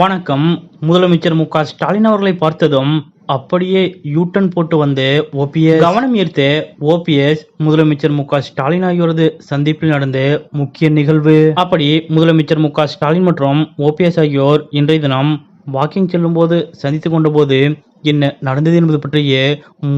வணக்கம். முதலமைச்சர் மு க ஸ்டாலின் அவர்களை பார்த்ததும் அப்படியே யூட்டன் போட்டு வந்து ஓபிஎஸ் கவனம் ஈர்த்து ஓபிஎஸ் முதலமைச்சர் மு ஸ்டாலின் ஆகியோரது சந்திப்பில் நடந்த முக்கிய நிகழ்வு. அப்படி முதலமைச்சர் மு ஸ்டாலின் மற்றும் ஓபிஎஸ் ஆகியோர் இன்றைய தினம் வாக்கிங் செல்லும் போது சந்தித்துக் கொண்ட போது என்ன நடந்தது என்பது பற்றிய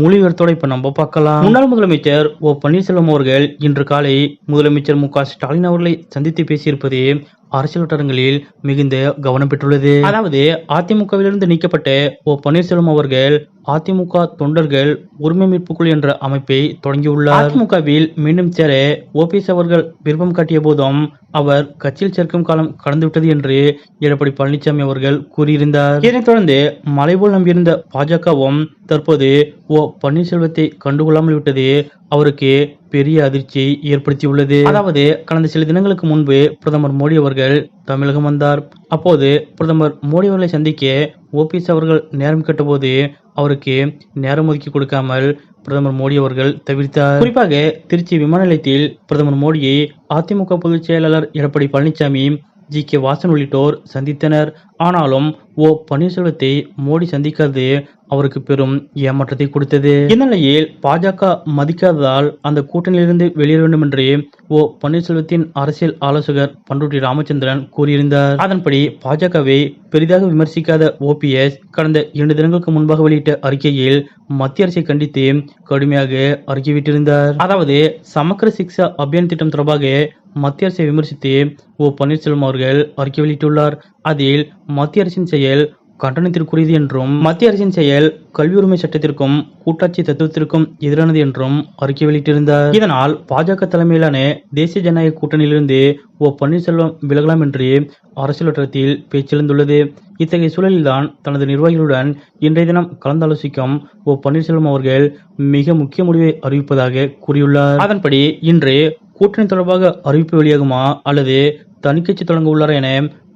மொழிபெயர்த்தோட இப்ப நம்ம பார்க்கலாம். முன்னாள் முதலமைச்சர் ஓ பன்னீர்செல்வம் அவர்கள் இன்று காலை முதலமைச்சர் மு ஸ்டாலின் அவர்களை சந்தித்து பேசியிருப்பது அரசியல் வட்டாரங்களில் மிகுந்த கவனம் பெற்றுள்ளது. அதாவது அதிமுகவிலிருந்து நீக்கப்பட்ட ஓ. பன்னீர்செல்வம் அவர்கள் அதிமுக தொண்டர்கள் உரிமை மீட்பு குழு என்ற அமைப்பை தொடங்கியுள்ளார். அதிமுகவில் மீண்டும் சேர ஓபிஎஸ் அவர்கள் விருப்பம் காட்டிய போதும் அவர் கட்சியில் சேர்க்கும் காலம் கடந்துவிட்டது என்று எடப்பாடி பழனிசாமி அவர்கள் கூறியிருந்தார். இதனைத் தொடர்ந்து மலைபோல் நம்பியிருந்த பாஜகவும் தற்போது ஓ. பன்னீர்செல்வத்தை கண்டுகொள்ளாமல் விட்டது. அவருக்கு பெரிய அதிர்ச்சியை ஏற்படுத்தியுள்ளது. அதாவது கடந்த சில தினங்களுக்கு முன்பு பிரதமர் மோடி அவர்கள் தமிழகம் வந்தார். அப்போது பிரதமர் மோடி அவர்களை சந்திக்க ஓபிஎஸ் அவர்கள் நேரம் கேட்டபோது அவருக்கு நேரம் ஒதுக்கி கொடுக்காமல் பிரதமர் மோடி அவர்கள் தவிர்த்தார். குறிப்பாக திருச்சி விமான நிலையத்தில் பிரதமர் மோடியை அதிமுக பொதுச் செயலாளர் எடப்பாடி பழனிசாமி ஜி கே வாசன் உள்ளிட்டோர் சந்தித்தனர். ஆனாலும் ஓ பன்னீர்செல்வத்தை மோடி சந்திக்காதது அவருக்கு பெரும் ஏமாற்றத்தை கொடுத்தது. இந்நிலையில் பாஜக மதிக்காததால் அந்த கூட்டணியிலிருந்து வெளியேற வேண்டும் என்று ஓ பன்னீர்செல்வத்தின் அரசியல் ஆலோசகர் பண்ருட்டி ராமச்சந்திரன் கூறியிருந்தார். அதன்படி பாஜகவை பெரிதாக விமர்சிக்காத ஓபிஎஸ் கடந்த இரண்டு தினங்களுக்கு முன்பாக வெளியிட்ட அறிக்கையில் மத்திய அரசை கண்டித்து கடுமையாக அறிக்கைவிட்டிருந்தார் அதாவது சமக்கர சிக்ஷா அபியான் திட்டம் தொடர்பாக மத்திய அரசை விமர்சித்து ஓ பன்னீர்செல்வம் அவர்கள் அறிக்கை வெளியிட்டுள்ளார். அதில் மத்திய அரசின் செயல் கண்டனத்திற்குரியது என்றும் மத்திய அரசின் செயல் கல்வி உரிமை சட்டத்திற்கும் கூட்டாட்சி தத்துவத்திற்கும் எதிரானது என்றும் அறிக்கை வெளியிட்டிருந்தார். இதனால் பாஜக தலைமையிலான தேசிய ஜனநாயக கூட்டணியிலிருந்து ஓ. பன்னீர்செல்வம் விலகலாம் என்று அரசியல் வட்டத்தில் பேச்செழுந்துள்ளது. இத்தகைய சூழலில்தான் தனது நிர்வாகிகளுடன் இன்றைய தினம் கலந்தாலோசிக்கும் ஓ. பன்னீர்செல்வம் அவர்கள் மிக முக்கிய முடிவை அறிவிப்பதாக கூறியுள்ளார். அதன்படி இன்று கூட்டணி தொடர்பாக அறிவிப்பு வெளியாகுமா அல்லது தனிக்கட்சி தொடங்க உள்ளாரா என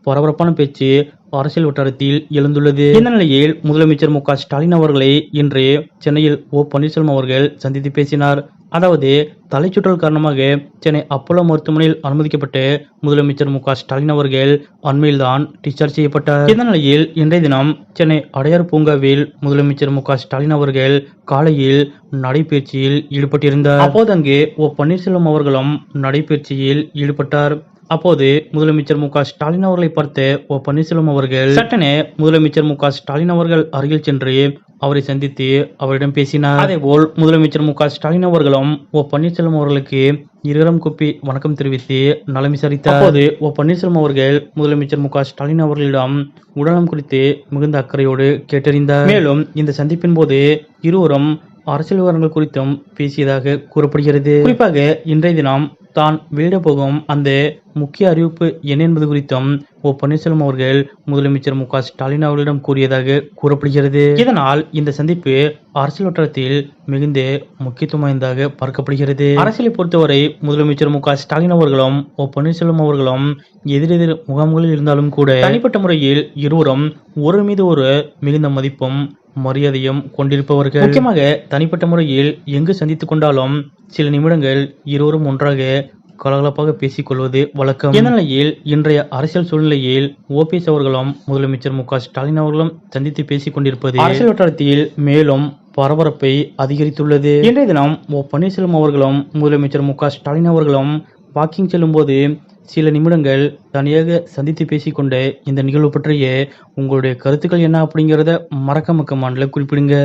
பரபரப்பான பேச்சு அரசியல் வட்டாரத்தில் எழுந்துள்ளது. இந்த நிலையில் முதலமைச்சர் மு ஸ்டாலின் அவர்களை இன்று சென்னையில் ஓ பன்னீர்செல்வம் அவர்கள் சந்தித்து பேசினார். அதாவது தலைச்சுற்றல் காரணமாக சென்னை அப்போலோ மருத்துவமனையில் அனுமதிக்கப்பட்டு முதலமைச்சர் மு ஸ்டாலின் அவர்கள் அண்மையில்தான் டிஸ்சார்ஜ் செய்யப்பட்டார். இந்த நிலையில் இன்றைய தினம் சென்னை அடையார் பூங்காவில் முதலமைச்சர் மு ஸ்டாலின் அவர்கள் காலையில் நடைபயிற்சியில் ஈடுபட்டிருந்தார். அப்போது அங்கு ஓ பன்னீர்செல்வம் அவர்களும் நடைபயிற்சியில் ஈடுபட்டார். அப்போது முதலமைச்சர் மு க ஸ்டாலின் அவர்களை பார்த்த ஓ பன்னீர்செல்வம் அவர்கள். சட்டனே முதலமைச்சர் மு க ஸ்டாலின் அவர்கள் அருகில் சென்று அவரை சந்தித்து அவரிடம் பேசினார். அதேபோல் முதலமைச்சர் மு க ஸ்டாலின் அவர்களும் ஓ பன்னீர்செல்வம் அவர்களுக்கு இருகரம் குப்பி வணக்கம் தெரிவித்து நலம் விசாரித்தார். அப்போது ஓ பன்னீர்செல்வம் அவர்கள் முதலமைச்சர் மு க ஸ்டாலின் அவர்களிடம் உடல்நலம் குறித்து மிகுந்த அக்கறையோடு கேட்டறிந்தார். மேலும் இந்த சந்திப்பின் போது இருவரும் அரசியல் விவரங்கள் குறித்தும் பேசியதாக கூறப்படுகிறது. குறிப்பாக இன்றைய தினம் தான் வெளியிட போகும் அந்த முக்கிய அறிவிப்பு என்ன என்பது குறித்தும் ஓ பன்னீர்செல்வம் அவர்கள் முதலமைச்சர் மு க ஸ்டாலின் அவர்களிடம் கூறியதாக கூறப்படுகிறது. இதனால் இந்த சந்திப்பு அரசியல் வட்டாரத்தில் மிகுந்த முக்கியத்துவம் வாய்ந்ததாக பார்க்கப்படுகிறது. அரசியலை பொறுத்தவரை முதலமைச்சர் மு க ஸ்டாலின் அவர்களும் ஓ பன்னீர்செல்வம் அவர்களும் எதிரெதிர் முகாம்களில் இருந்தாலும் கூட தனிப்பட்ட முறையில் இருவரும் ஒரு மீது ஒரு மிகுந்த மதிப்பும் மரியாதையும் கொண்டிருப்பவர்கள். முக்கியமாக தனிப்பட்ட முறையில் எங்கு சந்தித்துக் கொண்டாலும் சில நிமிடங்கள் இருவரும் ஒன்றாக கலகலப்பாக பேசிக் கொள்வது வழக்கம். இந்த நிலையில் இன்றைய அரசியல் சூழ்நிலையில் ஓபிஎஸ் அவர்களும் முதலமைச்சர் மு ஸ்டாலின் அவர்களும் சந்தித்து பேசிக் கொண்டிருப்பது அரசியல் வட்டாரத்தில் மேலும் பரபரப்பை அதிகரித்துள்ளது. இன்றைய தினம் ஓ பன்னீர்செல்வம் அவர்களும் முதலமைச்சர் மு ஸ்டாலின் அவர்களும் வாக்கிங் செல்லும்போது சில நிமிடங்கள் தனியாக சந்தித்து பேசிக்கொண்ட இந்த நிகழ்வு பற்றிய உங்களுடைய கருத்துக்கள் என்ன அப்படிங்கிறத மறக்காம கமாண்டில் குறிப்பிடுங்க.